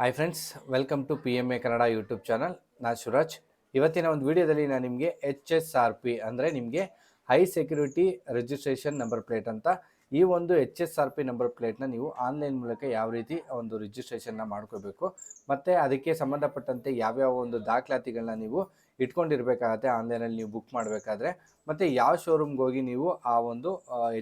Hi friends welcome to P M A Kannada YouTube channel ನಾನು ಶಿವರಾಜ್. ಇವತ್ತಿನ ಒಂದು ವಿಡಿಯೋದಲ್ಲಿ ನಾನು ನಿಮಗೆ ಎಚ್ ಎಸ್ ಆರ್ ಪಿ ಅಂದರೆ ನಿಮಗೆ high security registration number plate ಅಂತ. ಈ ಒಂದು H S R P number ಪ್ಲೇಟ್ನ ನೀವು ಆನ್ಲೈನ್ ಮೂಲಕ ಯಾವ ರೀತಿ ಒಂದು ರಿಜಿಸ್ಟ್ರೇಷನ್ನ ಮಾಡ್ಕೋಬೇಕು, ಮತ್ತು ಅದಕ್ಕೆ ಸಂಬಂಧಪಟ್ಟಂತೆ ಯಾವ್ಯಾವ ಒಂದು ದಾಖಲಾತಿಗಳನ್ನ ನೀವು ಇಟ್ಕೊಂಡಿರ್ಬೇಕಾಗತ್ತೆ ಆನ್ಲೈನಲ್ಲಿ ನೀವು ಬುಕ್ ಮಾಡಬೇಕಾದ್ರೆ, ಮತ್ತು ಯಾವ ಶೋರೂಮ್ಗೆ ಹೋಗಿ ನೀವು ಆ ಒಂದು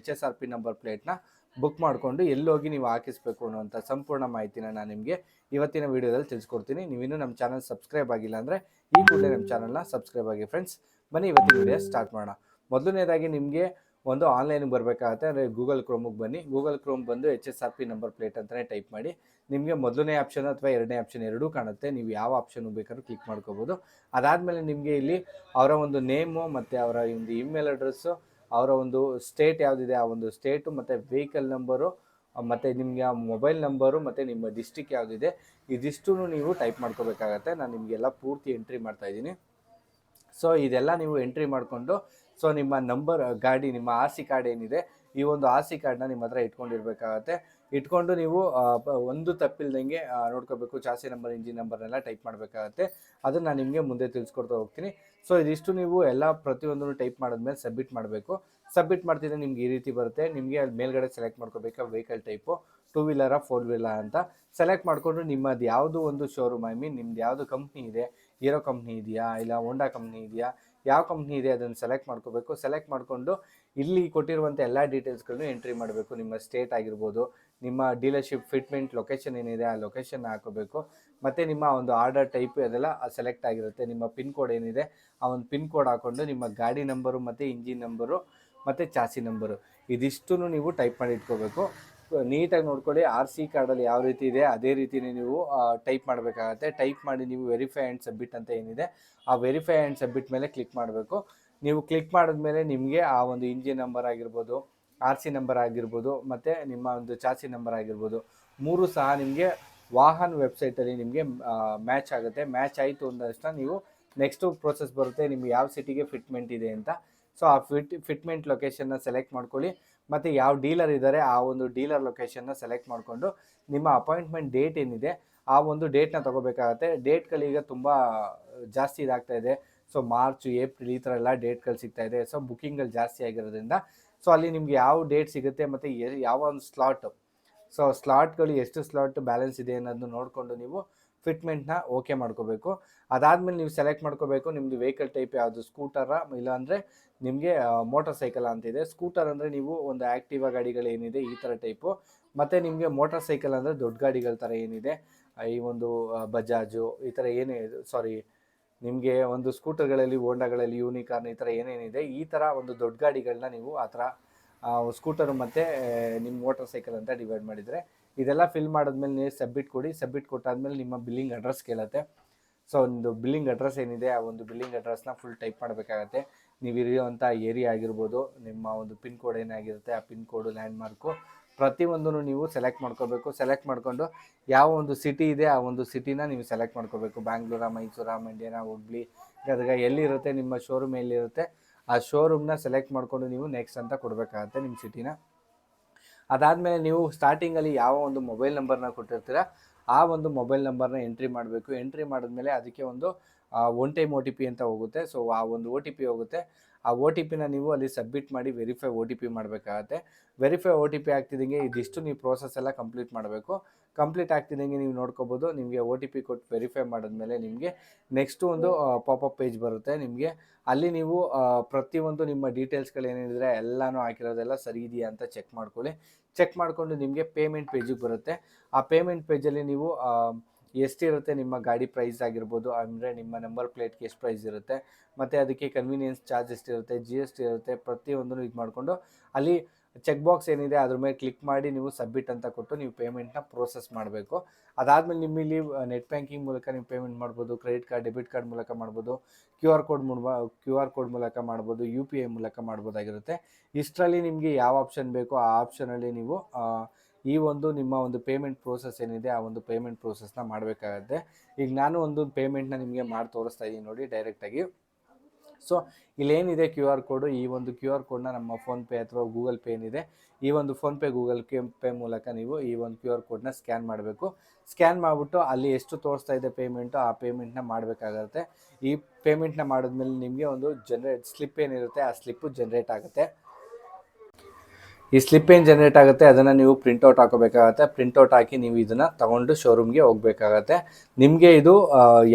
H S R P number ಪ್ಲೇಟ್ನ book ಮಾಡಿಕೊಂಡು ಎಲ್ಲೋಗಿ ನೀವು ಹಾಕಿಸ್ಬೇಕು ಅನ್ನುವಂಥ ಸಂಪೂರ್ಣ ಮಾಹಿತಿನ ನಾನು ನಿಮಗೆ ಇವತ್ತಿನ ವಿಡಿಯೋದಲ್ಲಿ ತಿಳಿಸ್ಕೊಡ್ತೀನಿ. ನೀವಿನ್ನೂ ನಮ್ಮ ಚಾನಲ್ ಸಬ್ಸ್ಕ್ರೈಬ್ ಆಗಿಲ್ಲ ಅಂದರೆ ಈ ಕೂಡಲೇ ನಮ್ಮ ಚಾನಲ್ನ ಸಬ್ಸ್ಕ್ರೈಬ್ ಆಗಿ ಫ್ರೆಂಡ್ಸ್ ಬನ್ನಿ ಇವತ್ತಿನ ವಿಡಿಯೋ ಸ್ಟಾರ್ಟ್ ಮಾಡೋಣ. ಮೊದಲನೇದಾಗಿ ನಿಮಗೆ ಒಂದು ಆನ್ಲೈನಿಗೆ ಬರಬೇಕಾಗತ್ತೆ ಅಂದರೆ ಗೂಗಲ್ ಕ್ರೋಮಿಗೆ ಬನ್ನಿ. ಗೂಗಲ್ ಕ್ರೋಮ್ ಬಂದು H S R P number plate ಅಂತಲೇ ಟೈಪ್ ಮಾಡಿ. ನಿಮಗೆ ಮೊದಲನೇ ಆಪ್ಷನ್ ಅಥವಾ ಎರಡನೇ ಆಪ್ಷನ್ ಎರಡೂ ಕಾಣುತ್ತೆ. ನೀವು ಯಾವ ಆಪ್ಷನ್ ಬೇಕಾದ್ರೂ ಕ್ಲಿಕ್ ಮಾಡ್ಕೋಬೋದು. ಅದಾದಮೇಲೆ ನಿಮಗೆ ಇಲ್ಲಿ ಅವರ ಒಂದು ನೇಮು ಮತ್ತು ಅವರ ಒಂದು ಇಮೇಲ್ ಅಡ್ರೆಸ್ಸು ಅವರ ಒಂದು ಸ್ಟೇಟ್ ಯಾವುದಿದೆ, ಆ ಒಂದು ಸ್ಟೇಟು ಮತ್ತು ವೆಹಿಕಲ್ ನಂಬರು ಮತ್ತು ನಿಮಗೆ ಆ ಮೊಬೈಲ್ ನಂಬರು ಮತ್ತು ನಿಮ್ಮ ಡಿಸ್ಟಿಕ್ ಯಾವುದಿದೆ ಇದಿಷ್ಟು ನೀವು ಟೈಪ್ ಮಾಡ್ಕೋಬೇಕಾಗತ್ತೆ. ನಾನು ನಿಮಗೆಲ್ಲ ಪೂರ್ತಿ ಎಂಟ್ರಿ ಮಾಡ್ತಾ ಇದ್ದೀನಿ. ಸೊ ಇದೆಲ್ಲ ನೀವು ಎಂಟ್ರಿ ಮಾಡಿಕೊಂಡು ಸೊ ನಿಮ್ಮ ನಂಬರ್ ಗಾಡಿ, ನಿಮ್ಮ ಆರ್ ಸಿ ಕಾರ್ಡ್ ಏನಿದೆ, ಈ ಒಂದು ಆರ್ ಸಿ ಕಾರ್ಡ್ನ ನಿಮ್ಮ ಹತ್ರ ಇಟ್ಕೊಂಡಿರ್ಬೇಕಾಗತ್ತೆ. ಇಟ್ಕೊಂಡು ನೀವು ಒಂದು ತಪ್ಪಿಲ್ದಂಗೆ ನೋಡ್ಕೋಬೇಕು. ಚಾಸಿ ನಂಬರ್, ಇಂಜಿನ್ ನಂಬರ್ನೆಲ್ಲ ಟೈಪ್ ಮಾಡಬೇಕಾಗತ್ತೆ. ಅದನ್ನು ನಾನು ನಿಮಗೆ ಮುಂದೆ ತಿಳಿಸ್ಕೊಡ್ತಾ ಹೋಗ್ತೀನಿ. ಸೊ, ಇದಿಷ್ಟು ನೀವು ಎಲ್ಲ ಪ್ರತಿಯೊಂದನ್ನು ಟೈಪ್ ಮಾಡಿದ್ಮೇಲೆ ಸಬ್ಮಿಟ್ ಮಾಡಬೇಕು. ಸಬ್ಮಿಟ್ ಮಾಡ್ತಿದ್ರೆ ನಿಮ್ಗೆ ಈ ರೀತಿ ಬರುತ್ತೆ. ನಿಮಗೆ ಅಲ್ಲಿ ಮೇಲ್ಗಡೆ select ಮಾಡ್ಕೋಬೇಕಾ? Vehicle type, two wheeler, four wheeler ಅಂತ. ಸೆಲೆಕ್ಟ್ ಮಾಡಿಕೊಂಡು ನಿಮ್ಮದು ಯಾವುದು ಒಂದು ಶೋರೂಮ್, ಐ ಮೀನ್ ನಿಮ್ದು ಯಾವುದು ಕಂಪ್ನಿ ಇದೆ? ಹೀರೋ ಕಂಪ್ನಿ ಇದೆಯಾ? ಇಲ್ಲ ಹೋಂಡಾ ಕಂಪ್ನಿ ಇದೆಯಾ? ಯಾವ ಕಂಪ್ನಿ ಇದೆ ಅದನ್ನು ಸೆಲೆಕ್ಟ್ ಮಾಡ್ಕೋಬೇಕು. ಸೆಲೆಕ್ಟ್ ಮಾಡಿಕೊಂಡು ಇಲ್ಲಿ ಕೊಟ್ಟಿರುವಂಥ ಎಲ್ಲ ಡೀಟೇಲ್ಸ್ಗಳನ್ನು ಎಂಟ್ರಿ ಮಾಡಬೇಕು. ನಿಮ್ಮ ಸ್ಟೇಟ್ ಆಗಿರ್ಬೋದು, ನಿಮ್ಮ ಡೀಲರ್ಶಿಪ್ ಫಿಟ್ಮೆಂಟ್ ಲೊಕೇಶನ್ ಏನಿದೆ ಆ ಲೊಕೇಶನ್ ಹಾಕೋಬೇಕು. ಮತ್ತು ನಿಮ್ಮ ಒಂದು ಆರ್ಡರ್ ಟೈಪ್ ಅದೆಲ್ಲ ಸೆಲೆಕ್ಟ್ ಆಗಿರುತ್ತೆ. ನಿಮ್ಮ ಪಿನ್ ಕೋಡ್ ಏನಿದೆ ಆ ಒಂದು ಪಿನ್ ಕೋಡ್ ಹಾಕ್ಕೊಂಡು ನಿಮ್ಮ ಗಾಡಿ ನಂಬರು ಮತ್ತು ಇಂಜಿನ್ ನಂಬರು ಮತ್ತು ಚಾಸಿ ನಂಬರು ಇದಿಷ್ಟೂ ನೀವು ಟೈಪ್ ಮಾಡಿ ಇಟ್ಕೋಬೇಕು. ನೀಟಾಗಿ ನೋಡ್ಕೊಳ್ಳಿ ಆರ್ ಸಿ ಕಾರ್ಡಲ್ಲಿ ಯಾವ ರೀತಿ ಇದೆ, ಅದೇ ರೀತಿನೇ ನೀವು ಟೈಪ್ ಮಾಡಬೇಕಾಗತ್ತೆ. ಟೈಪ್ ಮಾಡಿ ನೀವು ವೆರಿಫೈ ಆ್ಯಂಡ್ ಸಬ್ಮಿಟ್ ಅಂತ ಏನಿದೆ, ಆ ವೆರಿಫೈ ಆ್ಯಂಡ್ ಸಬ್ಮಿಟ್ ಮೇಲೆ ಕ್ಲಿಕ್ ಮಾಡಬೇಕು. ನೀವು ಕ್ಲಿಕ್ ಮಾಡಿದ್ಮೇಲೆ ನಿಮಗೆ ಆ ಒಂದು ಇಂಜಿನ್ ನಂಬರ್ ಆಗಿರ್ಬೋದು ಆರ್ ಸಿ ನಂಬರ್ ಆಗಿರ್ಬೋದು, ಮತ್ತು ನಿಮ್ಮ ಒಂದು ಚಾಸಿ ನಂಬರ್ ಆಗಿರ್ಬೋದು, ಮೂರು ಸಹ ನಿಮಗೆ ವಾಹನ್ ವೆಬ್ಸೈಟಲ್ಲಿ ನಿಮಗೆ ಮ್ಯಾಚ್ ಆಗುತ್ತೆ. ಮ್ಯಾಚ್ ಆಯಿತು ಅಂದಷ್ಟ ನೀವು ನೆಕ್ಸ್ಟು ಪ್ರೋಸೆಸ್ ಬರುತ್ತೆ, ನಿಮ್ಗೆ ಯಾವ ಸಿಟಿಗೆ ಫಿಟ್ಮೆಂಟ್ ಇದೆ ಅಂತ. ಸೊ ಆ ಫಿಟ್ ಫಿಟ್ಮೆಂಟ್ ಲೊಕೇಶನ್ನ ಸೆಲೆಕ್ಟ್ ಮಾಡ್ಕೊಳ್ಳಿ. ಮತ್ತು ಯಾವ ಡೀಲರ್ ಇದ್ದಾರೆ ಆ ಒಂದು ಡೀಲರ್ ಲೊಕೇಶನ್ನ ಸೆಲೆಕ್ಟ್ ಮಾಡಿಕೊಂಡು ನಿಮ್ಮ ಅಪಾಯಿಂಟ್ಮೆಂಟ್ ಡೇಟ್ ಏನಿದೆ, ಆ ಒಂದು ಡೇಟ್ನ ತೊಗೋಬೇಕಾಗತ್ತೆ. ಡೇಟ್ಗಳೀಗ ತುಂಬ ಜಾಸ್ತಿ ಇದಾಗ್ತಾ ಇದೆ. ಸೊ ಮಾರ್ಚ್ ಏಪ್ರಿಲ್ ಈ ಥರ ಎಲ್ಲ ಡೇಟ್ಗಳು ಸಿಗ್ತಾ ಇದೆ. ಸೊ ಬುಕ್ಕಿಂಗ್ಗಳು ಜಾಸ್ತಿ ಆಗಿರೋದ್ರಿಂದ ಸೊ ಅಲ್ಲಿ ನಿಮ್ಗೆ ಯಾವ ಡೇಟ್ ಸಿಗುತ್ತೆ ಮತ್ತು ಯಾವ ಒಂದು ಸ್ಲಾಟು ಸೊ ಸ್ಲಾಟ್ಗಳು ಎಷ್ಟು ಸ್ಲಾಟ್ ಬ್ಯಾಲೆನ್ಸ್ ಇದೆ ಅನ್ನೋದನ್ನ ನೋಡಿಕೊಂಡು ನೀವು ಫಿಟ್ಮೆಂಟ್ನ ಓಕೆ ಮಾಡ್ಕೋಬೇಕು. ಅದಾದಮೇಲೆ ನೀವು ಸೆಲೆಕ್ಟ್ ಮಾಡ್ಕೋಬೇಕು ನಿಮ್ಮದು ವೆಹಿಕಲ್ ಟೈಪ್ ಯಾವುದು ಸ್ಕೂಟರ ಇಲ್ಲಾಂದರೆ ನಿಮಗೆ ಮೋಟರ್ ಸೈಕಲ್ ಅಂತಿದೆ. ಸ್ಕೂಟರ್ ಅಂದರೆ ನೀವು ಒಂದು ಆ್ಯಕ್ಟಿವಾ ಗಾಡಿಗಳೇನಿದೆ ಈ ಥರ ಟೈಪು ಮತ್ತು ನಿಮಗೆ ಮೋಟರ್ ಸೈಕಲ್ ಅಂದರೆ ದೊಡ್ಡ ಗಾಡಿಗಳ ಥರ ಏನಿದೆ ಈ ಒಂದು ಬಜಾಜು ಈ ಥರ ಏನೇ ಸಾರಿ ನಿಮಗೆ ಒಂದು ಸ್ಕೂಟರ್ಗಳಲ್ಲಿ ಹೋಂಡಾಗಳಲ್ಲಿ ಯೂನಿಕಾರ್ನ್ ಈ ಥರ ಏನೇನಿದೆ, ಈ ಥರ ಒಂದು ದೊಡ್ಡ ಗಾಡಿಗಳನ್ನ ನೀವು ಆ ಥರ ಸ್ಕೂಟರ್ ಮತ್ತು ನಿಮ್ಮ ಮೋಟರ್ ಸೈಕಲ್ ಅಂತ ಡಿವೈಡ್ ಮಾಡಿದರೆ. ಇದೆಲ್ಲ ಫಿಲ್ ಮಾಡಿದ್ಮೇಲೆ ನೀವು ಸಬ್ಮಿಟ್ ಕೊಡಿ. ಸಬ್ಮಿಟ್ ಕೊಟ್ಟಾದ್ಮೇಲೆ ನಿಮ್ಮ ಬಿಲ್ಲಿಂಗ್ ಅಡ್ರೆಸ್ ಕೇಳುತ್ತೆ. ಸೊ ಒಂದು ಬಿಲ್ಲಿಂಗ್ ಅಡ್ರೆಸ್ ಏನಿದೆ, ಆ ಒಂದು ಬಿಲ್ಲಿಂಗ್ ಅಡ್ರೆಸ್ನ ಫುಲ್ ಟೈಪ್ ಮಾಡಬೇಕಾಗತ್ತೆ. ನೀವು ಇರೋವಂಥ ಏರಿಯಾ ಆಗಿರ್ಬೋದು, ನಿಮ್ಮ ಒಂದು ಪಿನ್ ಕೋಡ್ ಏನಾಗಿರುತ್ತೆ, ಆ ಪಿನ್ ಕೋಡು ಲ್ಯಾಂಡ್ ಮಾರ್ಕು ಪ್ರತಿಯೊಂದನ್ನು ನೀವು ಸೆಲೆಕ್ಟ್ ಮಾಡ್ಕೋಬೇಕು. ಸೆಲೆಕ್ಟ್ ಮಾಡಿಕೊಂಡು ಯಾವ ಒಂದು ಸಿಟಿ ಇದೆ, ಆ ಒಂದು ಸಿಟಿನ ನೀವು ಸೆಲೆಕ್ಟ್ ಮಾಡ್ಕೋಬೇಕು. ಬ್ಯಾಂಗ್ಳೂರ ಮೈಸೂರ ಮಂಡ್ಯನ ಹುಬ್ಳಿ ಗದಗ ಎಲ್ಲಿರುತ್ತೆ, ನಿಮ್ಮ ಶೋರೂಮ್ ಎಲ್ಲಿರುತ್ತೆ. ಆ ಶೋರೂಮ್ನ ಸೆಲೆಕ್ಟ್ ಮಾಡಿಕೊಂಡು ನೀವು ನೆಕ್ಸ್ಟ್ ಅಂತ ಕೊಡಬೇಕಾಗತ್ತೆ ನಿಮ್ಮ ಸಿಟಿನ ಅದಾದಮೇಲೆ ನೀವು ಸ್ಟಾರ್ಟಿಂಗಲ್ಲಿ ಯಾವ ಒಂದು ಮೊಬೈಲ್ ನಂಬರ್ನ ಕೊಟ್ಟಿರ್ತೀರ, ಆ ಒಂದು ಮೊಬೈಲ್ ನಂಬರ್ನ ಎಂಟ್ರಿ ಮಾಡಬೇಕು. ಎಂಟ್ರಿ ಮಾಡಿದ್ಮೇಲೆ ಅದಕ್ಕೆ ಒಂದು one time O T P ಅಂತ ಹೋಗುತ್ತೆ. ಸೊ ಆ ಒಂದು ಒ ಟಿ ಪಿ ಹೋಗುತ್ತೆ. ಆ ಒ ಟಿ ಪಿನ ನೀವು ಅಲ್ಲಿ ಸಬ್ಮಿಟ್ ಮಾಡಿ ವೆರಿಫೈ ಒ ಟಿ ಪಿ ಮಾಡಬೇಕಾಗತ್ತೆ. ವೆರಿಫೈ ಒ ಟಿ ಪಿ ಆಗ್ತಿದ್ದಂಗೆ ಇದಿಷ್ಟು ನೀವು ಪ್ರೋಸೆಸ್ ಎಲ್ಲ ಕಂಪ್ಲೀಟ್ ಮಾಡಬೇಕು. ಕಂಪ್ಲೀಟ್ ಆಗ್ತಿದ್ದಂಗೆ ನೀವು ನೋಡ್ಕೋಬೋದು. ನಿಮಗೆ ಒ ಟಿ ಪಿ ಕೊಟ್ಟು ವೆರಿಫೈ ಮಾಡಿದ್ಮೇಲೆ ನಿಮಗೆ ನೆಕ್ಸ್ಟು ಒಂದು ಪಾಪಪ್ ಪೇಜ್ ಬರುತ್ತೆ. ನಿಮಗೆ ಅಲ್ಲಿ ನೀವು ಪ್ರತಿಯೊಂದು ನಿಮ್ಮ ಡೀಟೇಲ್ಸ್ಗಳು ಏನಿದ್ರೆ ಎಲ್ಲನೂ ಹಾಕಿರೋದೆಲ್ಲ ಸರಿ ಇದೆಯಾ ಅಂತ ಚೆಕ್ ಮಾಡ್ಕೊಳ್ಳಿ. ಚೆಕ್ ಮಾಡಿಕೊಂಡು ನಿಮಗೆ ಪೇಮೆಂಟ್ ಪೇಜಿಗೆ ಬರುತ್ತೆ. ಆ ಪೇಮೆಂಟ್ ಪೇಜಲ್ಲಿ ನೀವು ಎಷ್ಟಿರುತ್ತೆ ನಿಮ್ಮ ಗಾಡಿ ಪ್ರೈಸ್ ಆಗಿರ್ಬೋದು ಅಂದರೆ ನಿಮ್ಮ ನಂಬರ್ ಪ್ಲೇಟ್ಗೆ ಎಷ್ಟು ಪ್ರೈಸ್ ಇರುತ್ತೆ, ಮತ್ತು ಅದಕ್ಕೆ ಕನ್ವೀನಿಯನ್ಸ್ ಚಾರ್ಜ್ ಎಷ್ಟಿರುತ್ತೆ ಜಿ ಎಸ್ ಟಿ ಇರುತ್ತೆ, ಪ್ರತಿಯೊಂದನ್ನು ಇದು ಮಾಡಿಕೊಂಡು ಅಲ್ಲಿ ಚೆಕ್ ಬಾಕ್ಸ್ ಏನಿದೆ ಅದ್ರ ಮೇಲೆ ಕ್ಲಿಕ್ ಮಾಡಿ ನೀವು ಸಬ್ಮಿಟ್ ಅಂತ ಕೊಟ್ಟು ನೀವು ಪೇಮೆಂಟ್ನ ಪ್ರೋಸೆಸ್ ಮಾಡಬೇಕು. ಅದಾದಮೇಲೆ ನಿಮ್ಮ ಇಲ್ಲಿ ನೆಟ್ ಬ್ಯಾಂಕಿಂಗ್ ಮೂಲಕ ನೀವು ಪೇಮೆಂಟ್ ಮಾಡ್ಬೋದು ಕ್ರೆಡಿಟ್ ಕಾರ್ಡ್ ಡೆಬಿಟ್ ಕಾರ್ಡ್ ಮೂಲಕ ಮಾಡ್ಬೋದು ಕ್ಯೂ ಆರ್ ಕೋಡ್ ಮೂಲ ಕ್ಯೂ ಆರ್ ಕೋಡ್ ಮೂಲಕ ಮಾಡ್ಬೋದು ಯು ಪಿ ಐ ಮೂಲಕ ಮಾಡ್ಬೋದಾಗಿರುತ್ತೆ. ಇಷ್ಟರಲ್ಲಿ ನಿಮಗೆ ಯಾವ ಆಪ್ಷನ್ ಬೇಕೋ ಆ ಆಪ್ಷನಲ್ಲಿ ನೀವು ಈ ಒಂದು ನಿಮ್ಮ ಒಂದು ಪೇಮೆಂಟ್ ಪ್ರೋಸೆಸ್ ಏನಿದೆ, ಆ ಒಂದು ಪೇಮೆಂಟ್ ಪ್ರೋಸೆಸ್ನ ಮಾಡಬೇಕಾಗತ್ತೆ. ಈಗ ನಾನು ಒಂದು ಪೇಮೆಂಟ್ನ ನಿಮಗೆ ಮಾಡಿ ತೋರಿಸ್ತಾ ಇದ್ದೀನಿ ನೋಡಿ ಡೈರೆಕ್ಟಾಗಿ ಸೊ ಇಲ್ಲೇನಿದೆ ಕ್ಯೂ ಆರ್ ಕೋಡು ಈ ಒಂದು ಕ್ಯೂ ಆರ್ ಕೋಡ್ನ ನಮ್ಮ ಫೋನ್ಪೇ ಅಥವಾ ಗೂಗಲ್ ಪೇ ಏನಿದೆ, ಈ ಒಂದು ಫೋನ್ಪೇ ಗೂಗಲ್ ಪೇ ಮೂಲಕ ನೀವು ಈ ಒಂದು ಕ್ಯೂ ಆರ್ ಕೋಡ್ನ ಸ್ಕ್ಯಾನ್ ಮಾಡಬೇಕು. ಸ್ಕ್ಯಾನ್ ಮಾಡಿಬಿಟ್ಟು ಅಲ್ಲಿ ಎಷ್ಟು ತೋರಿಸ್ತಾ ಇದೆ ಪೇಮೆಂಟು ಆ ಪೇಮೆಂಟ್ನ ಮಾಡಬೇಕಾಗತ್ತೆ. ಈ ಪೇಮೆಂಟ್ನ ಮಾಡಿದ್ಮೇಲೆ ನಿಮಗೆ ಒಂದು ಜನ್ರೇಟ್ ಸ್ಲಿಪ್ ಏನಿರುತ್ತೆ, ಆ ಸ್ಲಿಪ್ಪು ಜನ್ರೇಟ್ ಆಗುತ್ತೆ. ಈ ಸ್ಲಿಪ್ ಏನು ಜನರೇಟ್ ಆಗುತ್ತೆ, ಅದನ್ನು ನೀವು ಪ್ರಿಂಟೌಟ್ ಹಾಕೋಬೇಕಾಗತ್ತೆ. ಪ್ರಿಂಟೌಟ್ ಹಾಕಿ ನೀವು ಇದನ್ನು ತಗೊಂಡು ಶೋರೂಮ್ಗೆ ಹೋಗಬೇಕಾಗತ್ತೆ. ನಿಮಗೆ ಇದು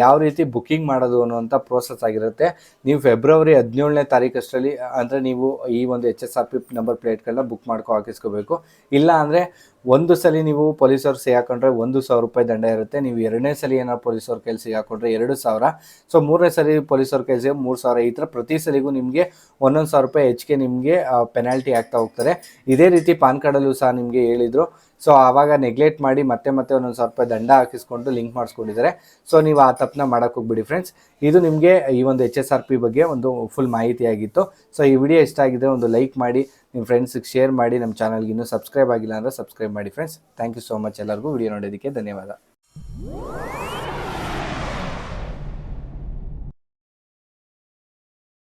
ಯಾವ ರೀತಿ ಬುಕ್ಕಿಂಗ್ ಮಾಡೋದು ಅನ್ನುವಂಥ ಪ್ರೋಸೆಸ್ ಆಗಿರುತ್ತೆ. ನೀವು ಫೆಬ್ರವರಿ ಹದಿನೇಳನೇ ತಾರೀಕಷ್ಟರಲ್ಲಿ, ಅಂದರೆ ನೀವು ಈ ಒಂದು H S R P number ಪ್ಲೇಟ್ಗಳನ್ನ book ಮಾಡ್ಕೊ, ಹಾಕಿಸ್ಕೋಬೇಕು. ಇಲ್ಲ ಅಂದರೆ ಒಂದು ಸಲ ನೀವು ಪೊಲೀಸರು ಸಹಿ ಹಾಕೊಂಡ್ರೆ ಒಂದು ಸಾವಿರ ರೂಪಾಯಿ ದಂಡ ಇರುತ್ತೆ. ನೀವು ಎರಡನೇ ಸಲ ಏನಾದ್ರು ಪೊಲೀಸವ್ರ ಕೈಲಿ ಸಿಗಾಕೊಂಡ್ರೆ ಎರಡು ಸಾವಿರ. ಸೊ ಮೂರನೇ ಸಲ ಪೊಲೀಸವ್ರ ಕೈಲಿ ಮೂರು ಸಾವಿರ ಈ ಥರ ಪ್ರತಿ ಸಲಿಗೂ ನಿಮಗೆ ಒಂದೊಂದು ಸಾವಿರ ರೂಪಾಯಿ ಹೆಚ್ಚಿಗೆ ನಿಮಗೆ ಪೆನಾಲ್ಟಿ ಆಗ್ತಾ ಹೋಗ್ತಾರೆ ಇದೇ ರೀತಿ ಪಾನ್ ಕಾರ್ಡಲ್ಲೂ ಸಹ ನಿಮಗೆ ಹೇಳಿದರು. ಸೊ ಆವಾಗ ನೆಗ್ಲೆಕ್ಟ್ ಮಾಡಿ ಮತ್ತೆ ಮತ್ತೆ ಒಂದೊಂದು ಸ್ವಲ್ಪ ದಂಡ ಹಾಕಿಸ್ಕೊಂಡು ಲಿಂಕ್ ಮಾಡಿಸ್ಕೊಂಡಿದ್ದಾರೆ. ಸೊ ನೀವು ಆ ತಪ್ಪನ್ನ ಮಾಡೋಕೆ ಹೋಗ್ಬಿಡಿ ಫ್ರೆಂಡ್ಸ್ ಇದು ನಿಮಗೆ ಈ ಒಂದು ಎಚ್ ಎಸ್ ಆರ್ ಪಿ ಬಗ್ಗೆ ಒಂದು ಫುಲ್ ಮಾಹಿತಿ ಆಗಿತ್ತು. ಸೊ ಈ ವಿಡಿಯೋ ಇಷ್ಟ ಆಗಿದ್ರೆ ಒಂದು ಲೈಕ್ ಮಾಡಿ ನಿಮ್ಮ ಫ್ರೆಂಡ್ಸಿಗೆ ಶೇರ್ ಮಾಡಿ ನಮ್ಮ ಚಾನಲ್ಗೆ ಇನ್ನೂ ಸಬ್ಸ್ಕ್ರೈಬ್ ಆಗಿಲ್ಲ ಅಂದರೆ ಸಬ್ಸ್ಕ್ರೈಬ್ ಮಾಡಿ friends thank you so much ಎಲ್ಲರಿಗೂ. ವಿಡಿಯೋ ನೋಡೋದಕ್ಕೆ ಧನ್ಯವಾದ.